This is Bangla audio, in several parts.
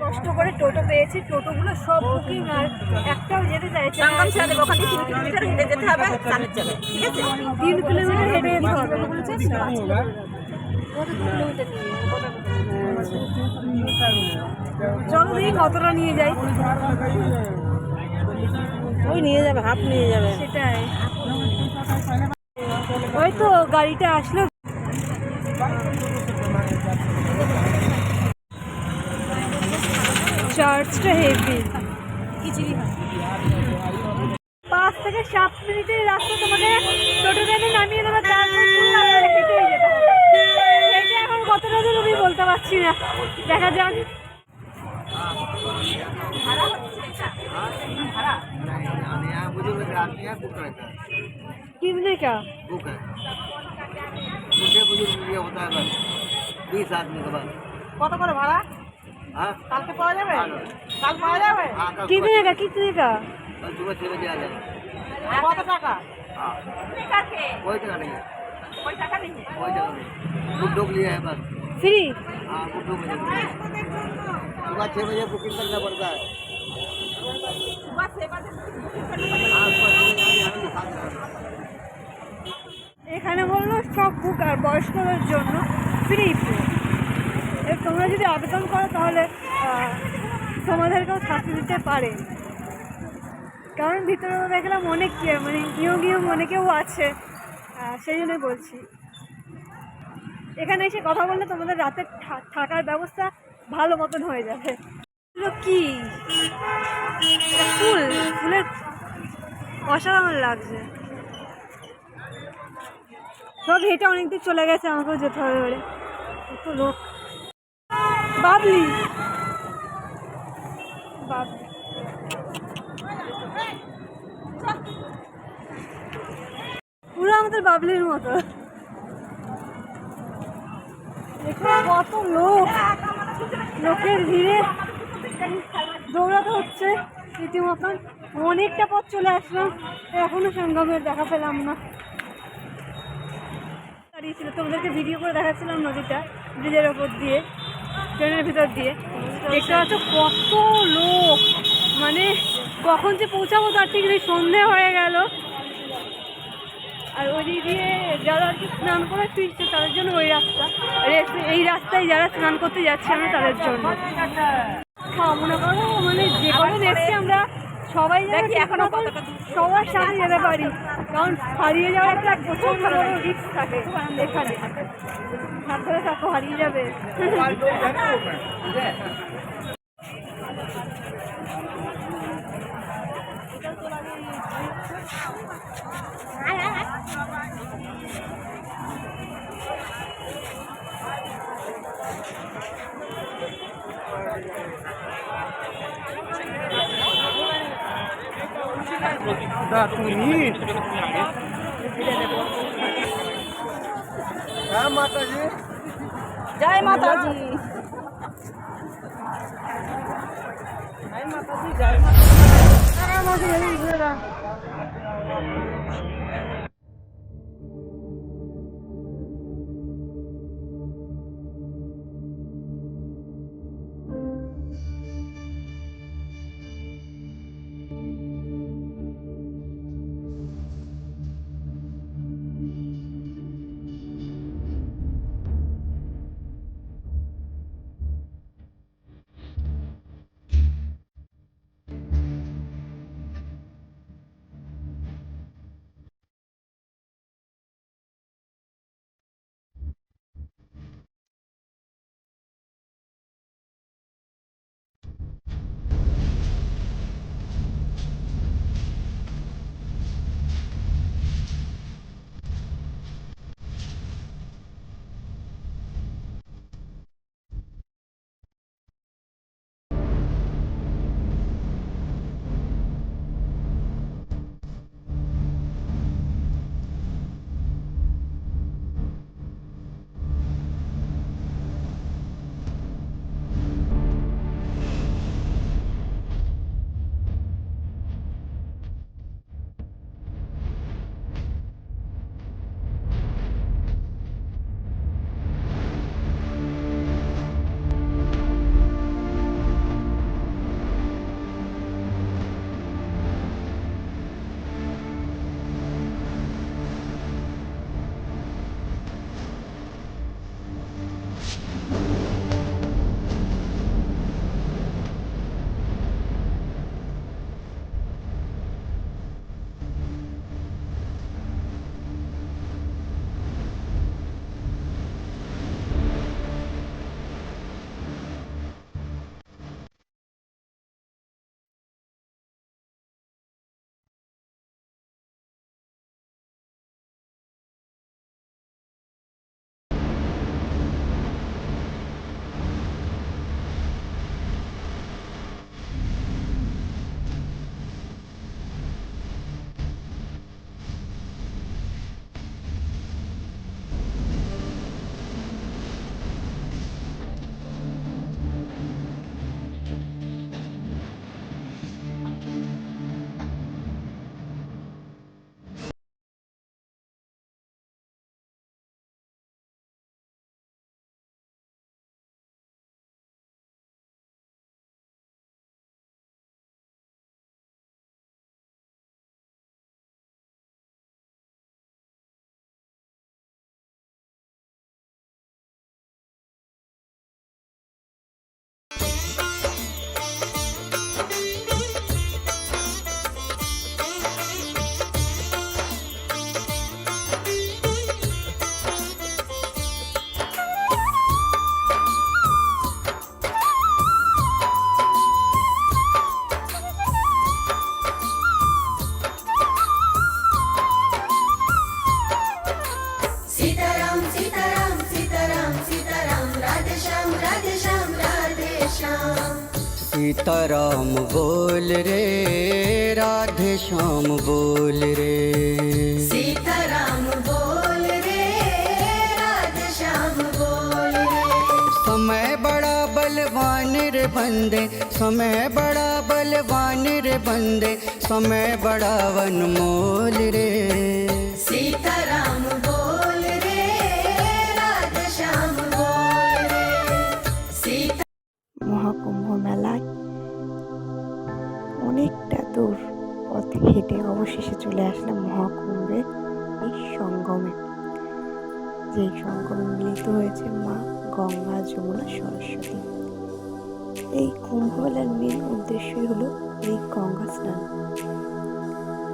কষ্ট করে টোটো পেয়েছি টোটোগুলো সব বুকিং আর একটাও যেতে চাইছে। সঙ্গম ওখান থেকে তিন কিলোমিটার হেঁটে যেতে হবে চালের যাবে ঠিক আছে? তিন কিলোমিটার হেঁটে যেতে হবে। চলো দেখি কতটা নিয়ে যাই। ওই নিয়ে যাবে হাফ নিয়ে যাবে। সেটাই। ওই তো গাড়িটা আসলো চার্জটা হেভি পাঁচ থেকে সাত মিনিটের রাস্তা তোমাকে টোটো ট্রেনে নামিয়ে দেবে এখন কতটা দূর আমি বলতে পারছি না দেখা যাক हम यहाँ बुजुर्ग आदमी है बुक रहता है कितने का बुक है दूसरे बुजुर्ग के लिए होता है बस बीस आदमी का बस কত করে ভাড়া हाँ কালকে পাওয়া যাবে हाँ কাল পাওয়া যাবে हाँ, कल कितने का कितने का कल सुबह छः बजे आ जाए কত টাকা हाँ कोई जगह नहीं है कोई जगह नहीं बुक डुक लिया है बस फ्री हाँ बुक डुक मिलेगा सुबह छः बजे बुकिंग करना पड़ता है हाँ सुबह छः बजे এখানে বলল সব বুক আর বয়স্কদের জন্য ফ্রি তোমরা যদি আবেদন করো তাহলে তোমাদেরকেও থাকতে দিতে পারে। কারণ ভিতরে দেখলাম অনেক ইয়ে, মানে ইয়ং ইয়ং অনেকেও আছে। সেই জন্যই বলছি। এখানে এসে কথা বললে তোমাদের রাতে থাকার ব্যবস্থা ভালো মতন হয়ে যাবে। কি? ফুল ফুলের অসাধারণ লাগছে। সব হেঁটে অনেকদিন চলে গেছে, আমাকেও যেতে হবে বলে কত লোক। বাবলি। বাবলি। পুরো আমাদের বাবলির মতো। কত লোক। লোকের ভিড়ে দৌড়াতে হচ্ছে। রীতিমতন। অনেকটা পথ চলে আসলাম। এখনও সঙ্গমের দেখা পেলাম না। দাঁড়িয়েছিল। তোমাদেরকে ভিডিও করে দেখাচ্ছিলাম নদীটা, ব্রিজের ওপর দিয়ে, ট্রেনের ভিতর দিয়ে। দেখতে পাচ্ছ কত লোক। মানে কখন যে পৌঁছাবো তার ঠিক নেই, সন্ধে হয়ে গেল। আর ওই দিক দিয়ে যারা আর কি স্নান করে ফিরছে, তাদের জন্য ওই রাস্তা। আর এই রাস্তায় যারা স্নান করতে যাচ্ছে আমরা তাদের জন্য। হ্যাঁ মনে করো মানে যে কদিন এসছি আমরা সবাই দেখি এখনও সবার সাথে যেতে পারি। কারণ হারিয়ে যাওয়ার একটা প্রচুর বড় রিস্ক থাকে এখানে। থাকো হারিয়ে যাবে। મિનિટ હા માતાજી. જય માતાજી. જય માતાજી જય માતાજી. बोल रे राधे श्याम बोल रे। सीताराम बोल रे राधे श्याम बोल रे। समय बड़ा बलवान रे बंदे समय बड़ा बलवान रे बंदे समय बड़ा वनमोल रे। सीताराम बोल হেঁটে অবশেষে চলে আসলাম মহাকুম্ভের এই সঙ্গমে। যেই সঙ্গমে মিলিত হয়েছে মা গঙ্গা, যমুনা, সরস্বতী। এই কুম্ভ মেলার মেন উদ্দেশ্যই হলো এই গঙ্গা স্নান।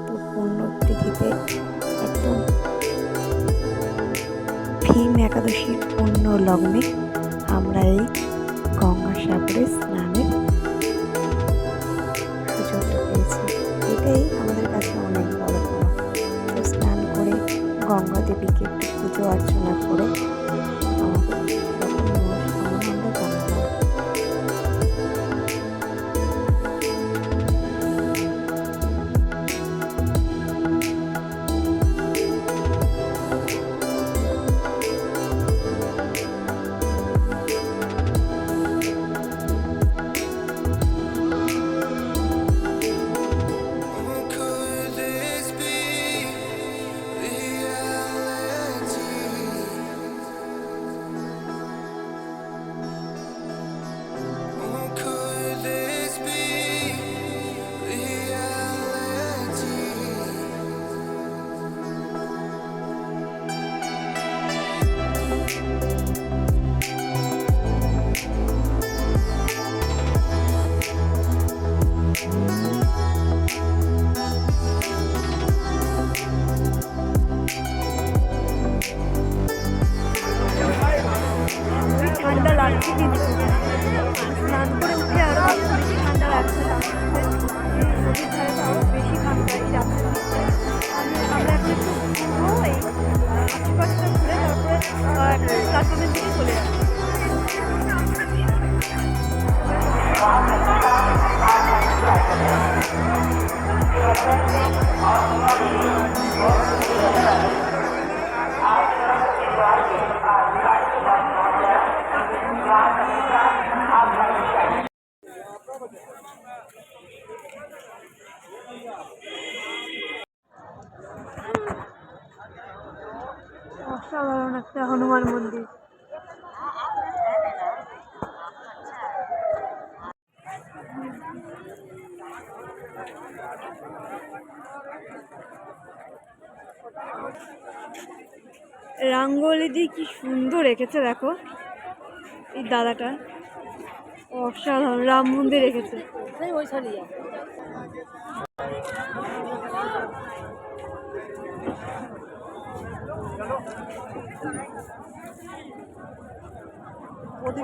তো পূর্ণ তিথিতে একদম ভীম একাদশীর পূর্ণ লগ্নে আমরা এই গঙ্গাসাগরে স্নানের সুযোগটা গঙ্গা দেবীকে একটু পুজো অর্চনা করে। Thank you. রাঙ্গোলি দিয়ে কি সুন্দর রেখেছে দেখো। এই দাদাটা অসাধারণ রাম মন্দির রেখেছে।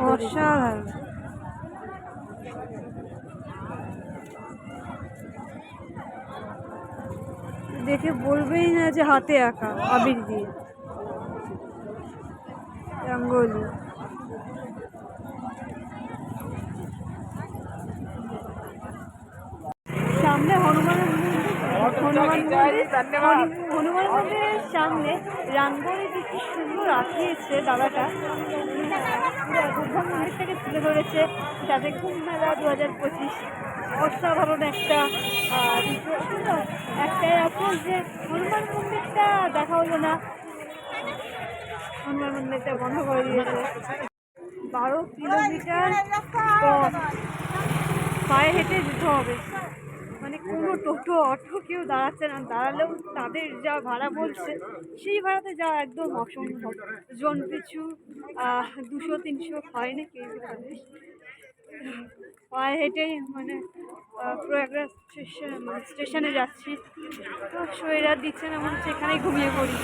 অসাধারণ। দেখে বলবেই না যে হাতে আঁকা আবির দিয়ে। রঙ্গোলি। সামনে মন্দির, হনুমান হনুমান মন্দিরের সামনে রাঙ্গোলি কি সুন্দর আঁকিয়েছে দাদাটা। বুদ্ধা মন্দির থেকে তুলে ধরেছে যাতে কুম্ভ মেলা দু হাজার পঁচিশ। অসাধারণ একটা। একটাই অফসোস যে হনুমান মন্দিরটা দেখা হলো না। হনুমান মন্দিরটা বন্ধ করে দিয়েছে। বারো কিলোমিটার পায়ে হেঁটে যেতে হবে। মানে কোনো টোটো, অটো কেউ দাঁড়াচ্ছে না। দাঁড়ালেও তাদের যা ভাড়া বলছে, সেই ভাড়াতে যা একদম অসম্ভব। জন পিছু দুশো, তিনশো হয় নাকি পায়ে হেঁটেই মানে প্রয়াগরাজ স্টেশন মানে স্টেশনে যাচ্ছি। তো শরীর আর দিচ্ছে না মানে সেখানেই ঘুমিয়ে পড়ি।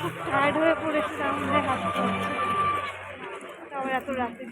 খুব টায়ার্ড হয়ে পড়েছে, তার মধ্যে হাঁটতে হচ্ছে তারপর এত রাতে।